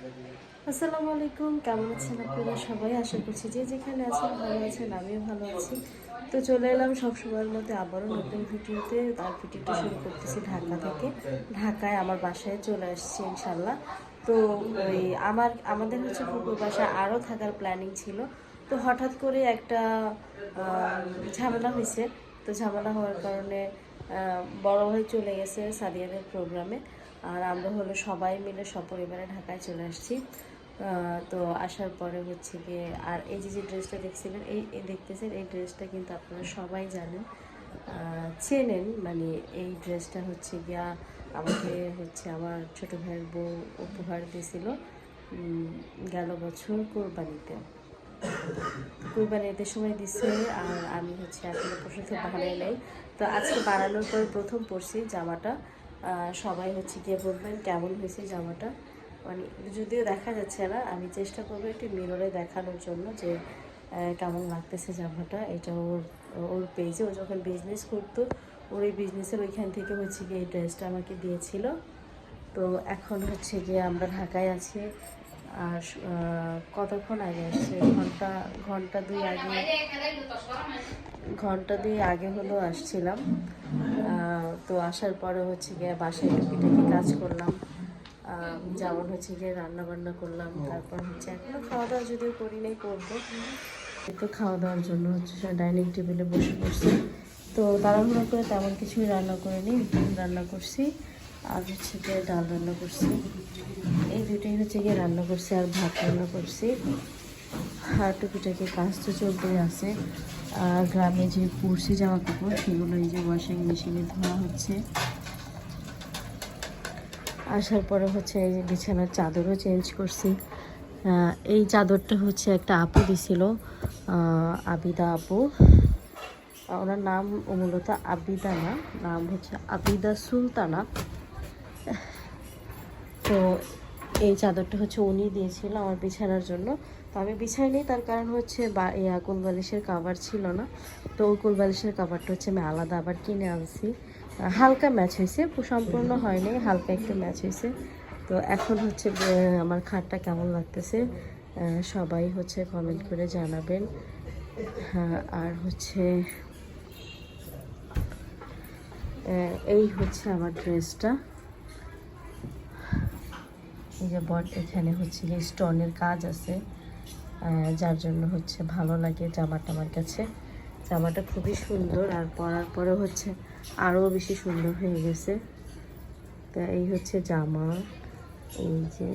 আসসালামু আলাইকুম, কেমন আছেন আপনারা সবাই? আশা করছি যে যেখানে আছেন ভালো আছেন, আমিও ভালো আছি। তো চলে এলাম সবসময়ের মধ্যে আবারও নতুন ভিডিওতে। তার ভিডিওটা শুরু করতেছি ঢাকা থেকে। ঢাকায় আমার বাসায় চলে আসছি ইনশাল্লাহ তো ওই আমার, আমাদের হচ্ছে পুকুর বাসায় আরও থাকার প্ল্যানিং ছিল। তো হঠাৎ করে একটা ঝামেলা হয়েছে তো ঝামেলা হওয়ার কারণে বড় ভাই চলে গেছে সাদিয়াদের প্রোগ্রামে। আর আমরা হলো সবাই মিলে সপরিবারে ঢাকায় চলে আসছি। তো আসার পরে হচ্ছে গিয়ে আর এই যে যে ড্রেসটা দেখছিলেন, এই দেখতেছেন, এই ড্রেসটা কিন্তু আপনারা সবাই জানেন চেনেন। মানে এই ড্রেসটা হচ্ছে গিয়া আমাকে হচ্ছে আমার ছোট ভাইয়ের বউ উপহার দিয়েছিল গেল বছর কোরবানিতে। কুরবানি সময় দিচ্ছে আর আমি হচ্ছে এখনও পর্যন্ত বানাই নাই। তো আজকে বানানোর পর প্রথম পরছি জামাটা। সবাই হচ্ছে গিয়ে বলবেন কেমন হয়েছে জামাটা। মানে যদিও দেখা যাচ্ছে না, আমি চেষ্টা করব একটু মিররে দেখানোর জন্য যে কেমন লাগতেছে জামাটা। এটা ওর ওর পেজে ও যখন বিজনেস করতো, ওর এই বিজনেসের ওইখান থেকে হচ্ছে গিয়ে এই ড্রেসটা আমাকে দিয়েছিল। তো এখন হচ্ছে গিয়ে আমরা ঢাকায় আছি। আর কতক্ষণ আগে আসছে? ঘণ্টা ঘণ্টা দুই আগে, ঘণ্টা দুই আগে হলো আসছিলাম। তো আসার পরে হচ্ছে গিয়ে বাসায় টুকিটাকি কাজ করলাম। যেমন হচ্ছে গিয়ে রান্না বান্না করলাম, তারপর হচ্ছে এখনও খাওয়া দাওয়া যদিও করি নাই, করব। তো খাওয়া দাওয়ার জন্য হচ্ছে ডাইনিং টেবিলে বসে পড়ছি। তো তাড়াহুড়ো করে তেমন কিছুই রান্না করিনি ডিম রান্না করছি। আর হচ্ছে গিয়ে ডাল রান্না করছি। এই দুটোই হচ্ছে গিয়ে রান্না করছি আর ভাত রান্না করছি। আর টুকিটাকি কাজ তো চলতেই আছে। গ্রামে যে পড়ছি জামা কাপড় সেগুলো এই যে ওয়াশিং মেশিনে ধোয়া হচ্ছে। আসার পরে হচ্ছে এই যে বিছানার চাদরও চেঞ্জ করছি। এই চাদরটা হচ্ছে একটা আপু দিছিল আবিদা আপু। ওনার নাম মূলত আবিদা না, নাম হচ্ছে আবিদা সুলতানা। তো এই চাদরটা হচ্ছে উনি দিয়েছিল আমার বিছানার জন্য। তো আমি বিছাইনি তার কারণ হচ্ছে বা ইয়া কোলবালিশের কাভার ছিল না। তো ওই কোলবালিশের কাভারটা হচ্ছে আমি আলাদা আবার কিনে আনছি। হালকা ম্যাচ হয়েছে সম্পূর্ণ হয়নি, হালকা একটু ম্যাচ হয়েছে। তো এখন হচ্ছে আমার খাটটা কেমন লাগতেছে সবাই হচ্ছে কমেন্ট করে জানাবেন। হ্যাঁ আর হচ্ছে এই হচ্ছে আমার ড্রেসটা। এই যে বট, এখানে হচ্ছে স্টোনের কাজ আছে। যার জন্য হচ্ছে ভালো লাগে জামাটা আমার কাছে। জামাটা খুবই সুন্দর আর পরার পরে হচ্ছে আরও বেশি সুন্দর হয়ে গেছে। তা এই হচ্ছে জামা। এই যে,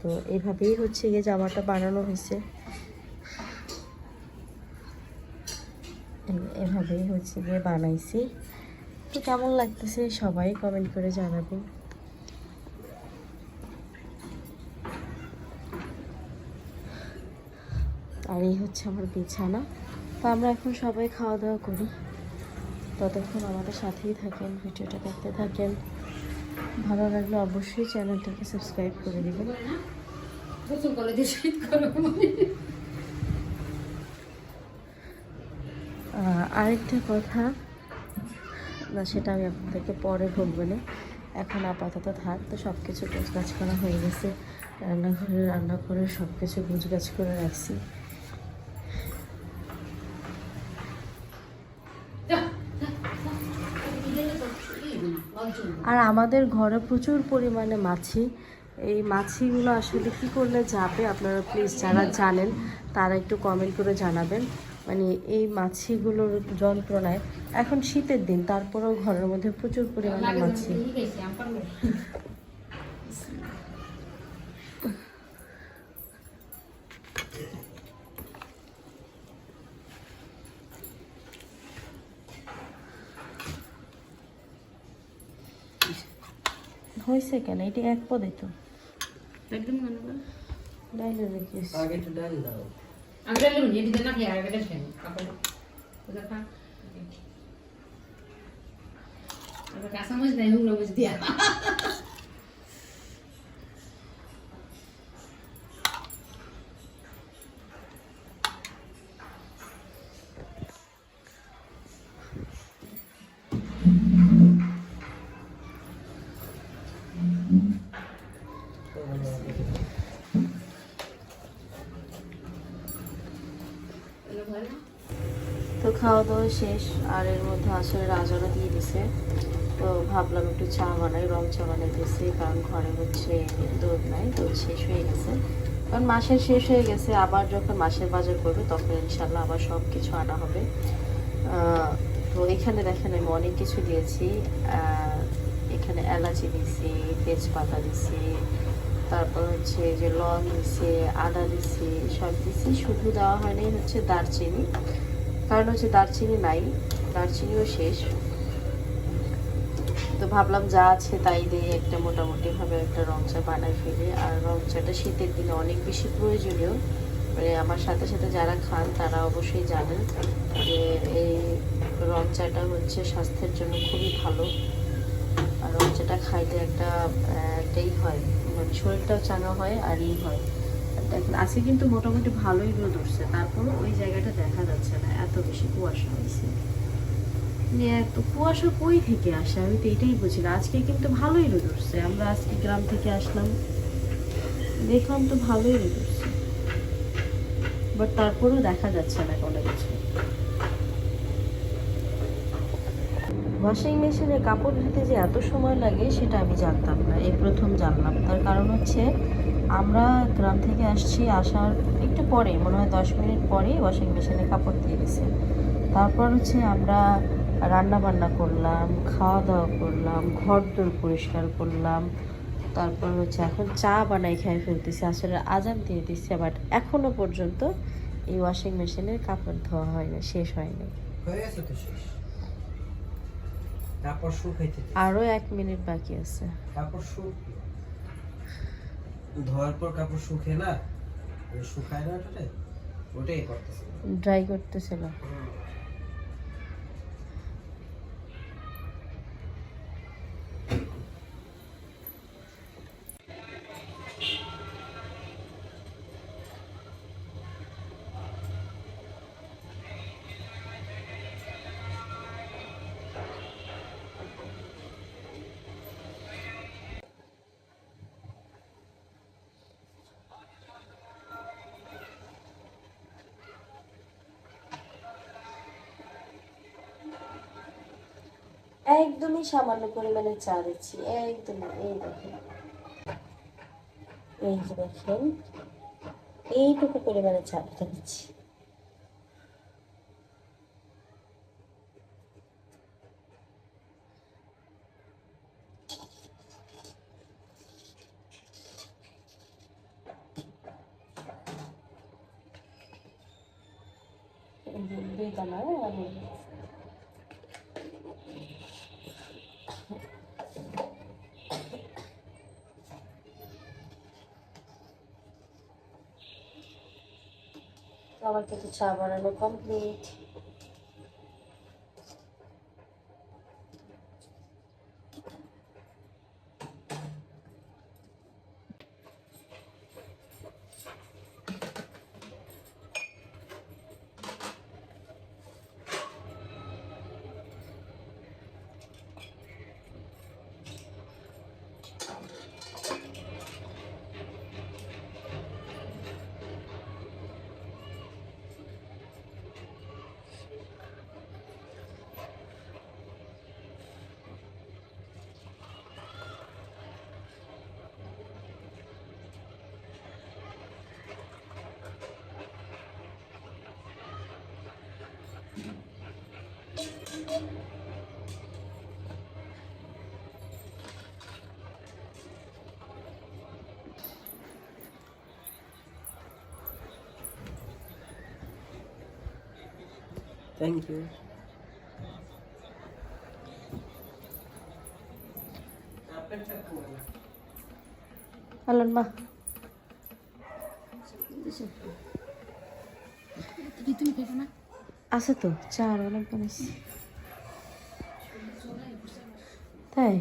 তো এইভাবেই হচ্ছে গিয়ে জামাটা বানানো হয়েছে। এভাবেই হচ্ছে গিয়ে বানাইছি। তো কেমন লাগতেছে সবাই কমেন্ট করে জানাবেন। আর এই হচ্ছে আমার বিছানা। তো আমরা এখন সবাই খাওয়া দাওয়া করি। ততক্ষণ আমাদের সাথেই থাকেন ভিডিওটা দেখতে থাকেন। ভালো লাগলে অবশ্যই চ্যানেলটাকে সাবস্ক্রাইব করে দেবেন। আরেকটা কথা না সেটা আমি আপনাদেরকে পরে বলব না। এখন আপাতত থাক তো সব কিছু গোছগাছ করা হয়ে গেছে। রান্নাঘরে রান্না করে সব কিছু গোছগাছ করে রাখছি। আর আমাদের ঘরে প্রচুর পরিমাণে মাছি। এই মাছিগুলো আসলে কী করলে যাবে আপনারা প্লিজ যারা জানেন তারা একটু কমেন্ট করে জানাবেন। মানে এই মাছিগুলোর যন্ত্রণায় এখন শীতের দিন তারপরেও ঘরের মধ্যে প্রচুর পরিমাণে মাছি। হয়েছে কেন? এটি এক পদে তো। একদম ডাইলে রেখেছি আগে তো ডাল দাও। আগে লুন এটি দেনা কি আগে দেখেন কাপড় ওটা খা এবার কাঁচা মাছ দেয় হুগলো মাছ দিয়া। খাওয়া দাওয়া শেষ, আর এর মধ্যে আসলে রাজারা দিয়ে দিছে। তো ভাবলাম একটু চা বানাই, রং চা বানাই দিয়েছি, কারণ ঘরে হচ্ছে দুধ নাই, দুধ শেষ হয়ে গেছে। কারণ মাসের শেষ হয়ে গেছে, আবার যখন মাসের বাজার করবে তখন ইনশাল্লাহ আবার সব কিছু আনা হবে। তো এখানে দেখেন আমি অনেক কিছু দিয়েছি। এখানে এলাচি দিছি তেজপাতা দিছি তারপর হচ্ছে যে লং দিছি আদা দিছি সব দিছি শুধু দেওয়া হয়নি হচ্ছে দারচিনি। কারণ হচ্ছে দারচিনি নাই, দারচিনিও শেষ। তো ভাবলাম যা আছে তাই দিয়ে একটা মোটামুটি ভাবে একটা রং চা বানাই ফেলি। আর রং চাটা শীতের দিনে অনেক বেশি প্রয়োজনীয়। মানে আমার সাথে সাথে যারা খান, তারা অবশ্যই জানেন যে এই রং চাটা হচ্ছে স্বাস্থ্যের জন্য খুবই ভালো। আর রং চাটা খাইলে একটা একটাই হয়। মানে শরীরটাও চাঙা হয় আর ই হয়। আজকে কিন্তু মোটামুটি ভালোই রোদ উঠছে, তারপরও ওই জায়গাটা দেখা যাচ্ছে না, এত বেশি কুয়াশা হয়েছে। মানে কুয়াশা কই থেকে আসে? আমি তো এটাই বুঝি না। আজকে কিন্তু ভালোই রোদ উঠছে, আমরা আজকে গ্রাম থেকে আসলাম। দেখলাম তো ভালোই রোদ উঠছে। বাট তারপরেও দেখা যাচ্ছে না কোনো কিছু। ওয়াশিং মেশিনে কাপড় ধুতে যে এত সময় লাগে, সেটা আমি জানতাম না। এই প্রথম জানলাম। তার কারণ হচ্ছে আমরা গ্রাম থেকে আসছি আসার একটু পরে মনে হয় দশ মিনিট পরেই ওয়াশিং মেশিনে কাপড় দিয়ে দিছে তারপর হচ্ছে আমরা রান্না বান্না করলাম খাওয়া দাওয়া করলাম ঘর দোর পরিষ্কার করলাম। তারপর হচ্ছে এখন চা বানাই খেয়ে ফেলতেছি আসলে আজান দিয়ে দিচ্ছে বাট এখনও পর্যন্ত এই ওয়াশিং মেশিনের কাপড় ধোয়া হয় না শেষ হয়নি। হয়ে গেছে তারপর। আরও এক মিনিট বাকি আছে। শুক ধোয়ার পর কাপড় শুকে না শুকায় না ওটাতে ওটাই করতেছিল। ড্রাই করতেছিল। একদমই সামান্য পরিমাণে চা দিচ্ছি, একদমই, এই দেখেন। এই যে দেখেন, এইটুকু পরিমাণে চাটা দিচ্ছি। দুই দানা, আমি আমার কিন্তু চা বানানো কমপ্লিট থ্যাংক ইউ আলন মা আছে তো চা আর অনেক বানাইছি তাই?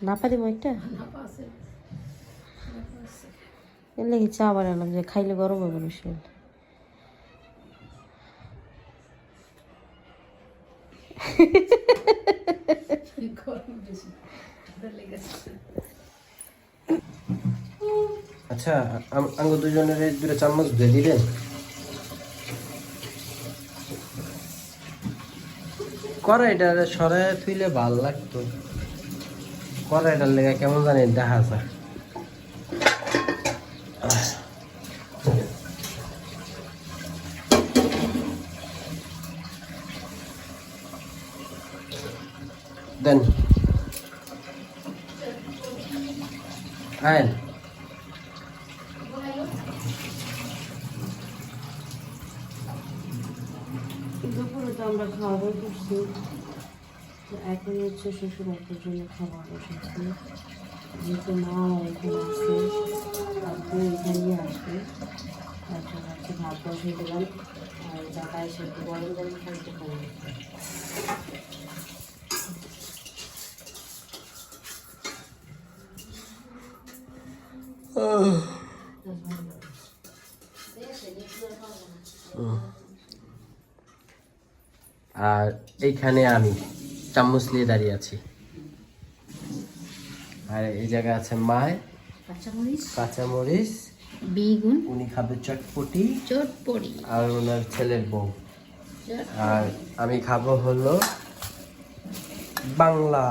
না পারি আছে এর লাগে চা বানালাম? যে খাইলে গরম হবে মানুষের আচ্ছা আঙ্গ দুজনের দুটো চামচ ধুয়ে দিলেন কড়াইটা সরাই থুইলে ভালো লাগতো। কড়াইটার লেগে কেমন জানি দেখা যায় দেন আয়েন দুপুরে তো আমরা খাওয়া দাওয়া করছি এখন হচ্ছে শ্বশুর বাড়ির জন্য খাবার বসাচ্ছি যেহেতু মা এখানে আছে আপনি এখানেই আসবে। তারপর হচ্ছে ভাত বসিয়ে দিলাম। আর টাকা এসে একটু গরম গরম খাইতে পারি। আর এইখানে আমি চামচ নিয়ে দাঁড়িয়ে আছি। আর এই জায়গায় আছে মায়। কাঁচামরিচ। কাঁচামরিচ। বেগুন। উনি খাবে চটপটি। চটপড়ি আর ওনার ছেলের বউ। আর আমি খাব হলো বাংলা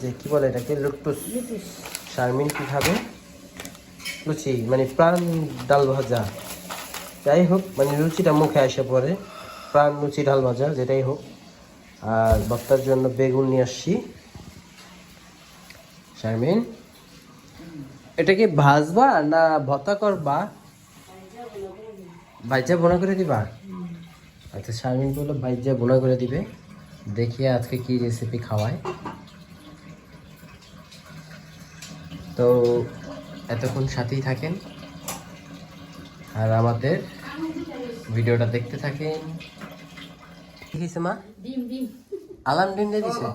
যে কি বলে এটাকে? লুটুস। শারমিন কি খাবে? লুচি মানে প্রাণ ডাল ভাজা। যাই হোক মানে লুচিটা মুখে আসে পরে। প্রাণ লুচি ডাল ভাজা, যেটাই হোক। আর বক্তার জন্য বেগুন নিয়ে আসছি। শারমিন, এটা কি ভাজবা না ভর্তা করবা? ভাইজা বোনা করে দিবা? আচ্ছা শারমিন বলল ভাইজা বোনা করে দিবে। দেখি আজকে কি রেসিপি খাওয়ায়। তো এতক্ষণ সাথেই থাকেন। আর আমাদের ভিডিওটা দেখতে থাকেন। কি মা? ডিম ডিম। আলাম ডিম দিয়ে দিছে?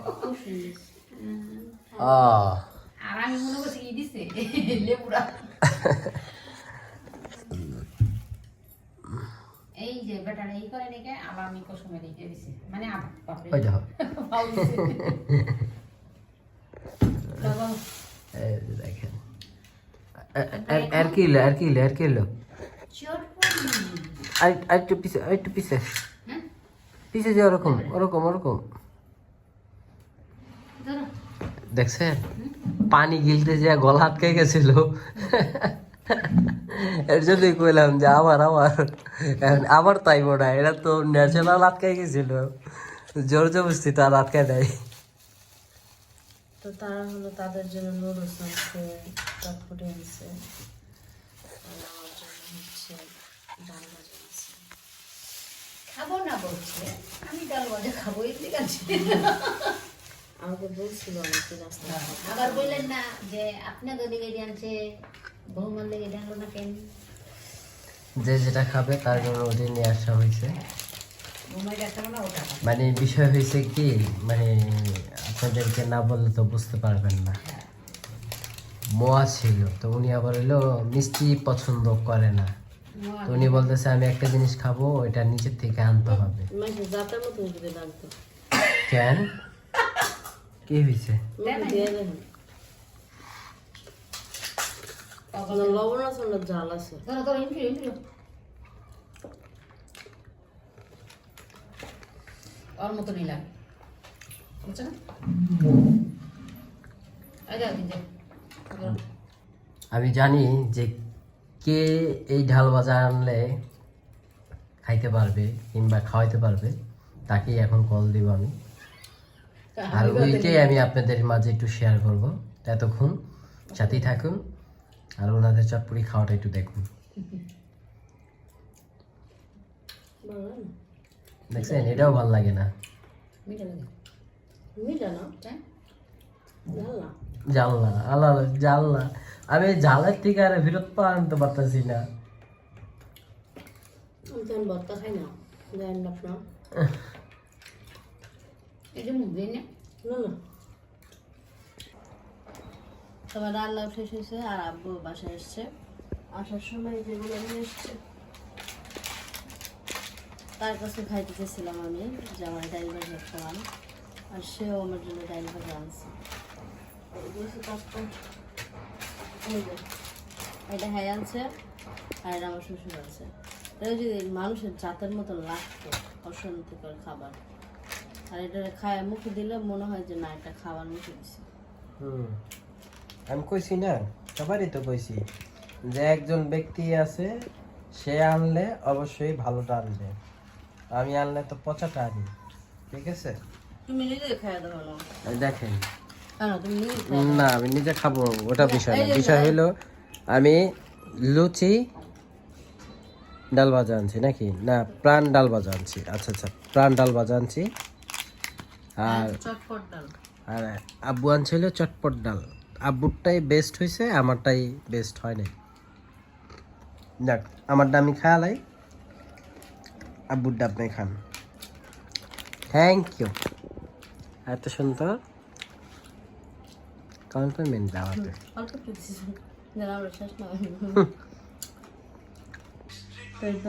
আর আমি মনে করছি কি দিছে? লেবুরা। এই যে বেটারা এই করে রেখে আবার আমি কসমে রেখে দিছে। মানে ওই দেখো। দেখেন। আর- আর- আর কি এলো আর কি এলো আর কি এলো চটপটি। আর আর একটু পিছে, আর পিছে? পিছে যে ওরকম ওরকম ওরকম। দেখছেন? পানি গিলতে যে গলা আটকে গেছিল। এর জন্যই কইলাম যে আবার এখন আবার তাই না এটা তো ন্যাচারাল আটকাই গেছিল। জোর জবরদস্তি তো আর আটকায় দেয়। তো তারা হলো তাদের জন্য নুডলস আনছে চটপটি আনছে আমার জন্য হচ্ছে ডাল ভাজা আনছে। খাব না বলছে আমি ডাল ভাজা খাব এই ঠিক আছে। আমাকে বলছিল অনেকে রাস্তা আবার বললেন না যে আপনাদের লেগে জানছে বৌমার লেগে জানলো না কেন? যে যেটা খাবে তার জন্য ওটাই নিয়ে আসা হয়েছে। না ওটা মানে বিষয় হয়েছে কি মানে আপনাদেরকে না বললে তো বুঝতে পারবেন না। মোয়া ছিল। তো উনি আবার হলো মিষ্টি পছন্দ করে না। তো উনি বলতেছে আমি একটা জিনিস খাব ওইটা নিচের থেকে আনতে হবে। কেন? কি হয়েছে লবণ আছে জাল আছে। ওর মতো নিলাম বুঝছ না এই যাও দিন যাও ধরো। আমি জানি যে কে এই ঢাল ভাজা আনলে খাইতে পারবে কিংবা খাওয়াইতে পারবে তাকেই এখন কল দিব আমি। আর ওইটাই আমি আপনাদের মাঝে একটু শেয়ার করব। এতক্ষণ সাথেই থাকুন আর ওনাদের চটপুরি খাওয়াটা একটু দেখুন। দেখছেন? এটাও ভালো লাগে না। মিঠা লাগে মিঠা না তাই? জাল আল্লাহ জানলা। আমি এই ঝালের থেকে আর ফেরত পা আনতে পারতেছি না। খাই না জানেন আপনার মুখ দিয়ে না। রান্না শেষ হয়েছে আর আব্বু বাসায় এসছে। আসার সময় যেগুলো নিয়ে এসছে। তার কাছে খাইতে গেছিলাম আমি যে আমার ভাজা খাওয়ান আর সেও আমার জন্য ডাইল ভাজা আনছে এটা হ্যাঁ আনছে আর এটা আমার শ্বশুর আছে এটা যদি মানুষের জাতের মতো লাগতো অশান্তিকর খাবার আর এটা খায় মুখে দিলে মনে হয় যে না এটা খাবার মুখে দিছে হুম আমি কইছি না সবারই তো কইছি যে একজন ব্যক্তি আছে সে আনলে অবশ্যই ভালোটা আনবে আমি আনলে তো পচাটা আনি ঠিক আছে তুমি নিজে খায় দাও না দেখেন। না আমি নিজে খাব ওটা বিষয় না। বিষয় হলো আমি লুচি ডাল ভাজা আনছি নাকি? না প্রাণ ডাল ভাজা আনছি। আচ্ছা আচ্ছা প্রাণ ডাল ভাজা আনছি। আর চটপট ডাল। আর আব্বু আনছিল চটপট ডাল। আব্বুরটাই বেস্ট হয়েছে আমারটাই বেস্ট হয় নাই। যাক আমারটা আমি খাওয়ালাই আব্বুরটা আপনি খান। থ্যাংক ইউ এত সুন্দর। কমপ্লিমেন্ট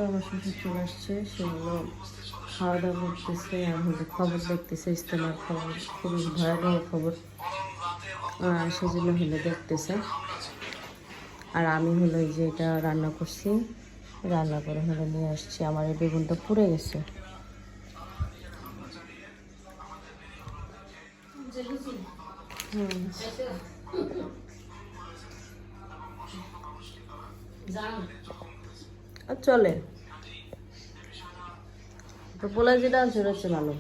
আমরা শ্বশুর চলে আসছে সেগুলো খাওয়া দাওয়া করতেছে আর হলো খবর দেখতেছে ইস্তেমার খবর খুবই ভয়াবহ খবর। আর সেজন্য হলো দেখতেছে। আর আমি হলো এই যে এটা রান্না করছি রান্না করে হলো নিয়ে আসছি। আমার এই বেগুনটা পুড়ে গেছে। আর চলে। তো পোলা যেটা আছে ভালো